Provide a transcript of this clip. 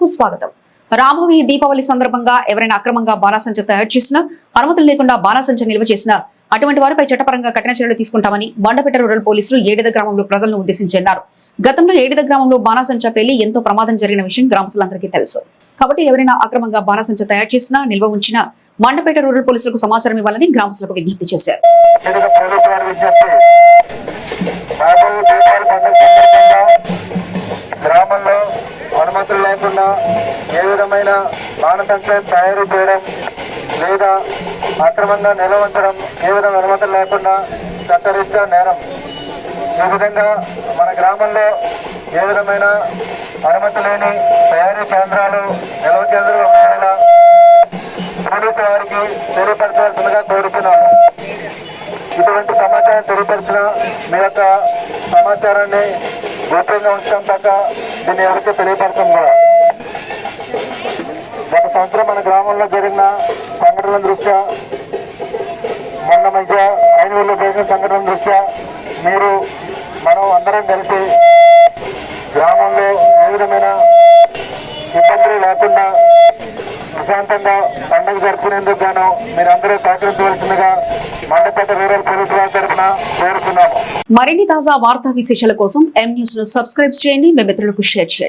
కు స్వాగతం. రాబోయే దీపావళి సందర్భంగా ఎవరైనా అక్రమంగా బాణాసంచ తయారు చేసినా అనుమతులు లేకుండా బాణాసంచ నిల్వ చేసినా అటువంటి వారిపై చట్టపరంగా కఠిన చర్యలు తీసుకుంటామని బండపేట రూరల్ పోలీసులు ఏడిద గ్రామంలో ప్రజలను ఉద్దేశించి అన్నారు గతంలో ఏడిద గ్రామంలో బాణాసంచ పెళ్ళి ఎంతో ప్రమాదం జరిగిన విషయం గ్రామస్తులందరికీ తెలుసు. కాబట్టి ఎవరైనా అక్రమంగా బాణాసంచ తయారు చేసినా నిల్వ ఉంచినా మండపేట రూరల్ పోలీసులకు సమాచారం ఇవ్వాలని గ్రామస్తులకు విజ్ఞప్తి చేశారు. అనుమతులు ఏ విధమైన బాణసంఖ్య తయారు చేయడం లేదా అక్రమంగా నిల్వుంచడం ఏ విధమైన అనుమతులు లేకుండా చట్టరీత్యా నేరం. ఈ విధంగా మన గ్రామంలో ఏ విధమైన అనుమతి లేని తయారీ కేంద్రాలు నిల్వ కేంద్రాలు ఉండేలా పోలీసు వారికి తెలియపరచవలసిందిగా కోరుతున్నాము ఇటువంటి సమాచారం తెలియపరిచిన మీ యొక్క సమాచారాన్ని గోప్యంగా ఉంచడం తప్ప దీన్ని ఎవరికి తెలియపరచడం కూడా. గత సంవత్సరం మన గ్రామంలో జరిగిన సంఘటనల దృష్ట్యా మొన్న మధ్య ఐనూరులో జరిగిన సంఘటనల దృష్ట్యా మీరు మనం అందరం కలిసి గ్రామంలో ఏ విధమైన ఇబ్బందులు లేకుండా ప్రశాంతంగా పండుగ జరుపుకునేందుకు గాను మీరందరూ సహకరించవలసిందిగా మండపేట రూరల్ పోలీసు వారి తరఫున కోరుతున్నాము. మరిన్ని తాజా వార్తా విశేషాల కోసం ఎం న్యూస్ను సబ్స్క్రైబ్ చేయండి. మీ మిత్రులకు షేర్ చేయండి.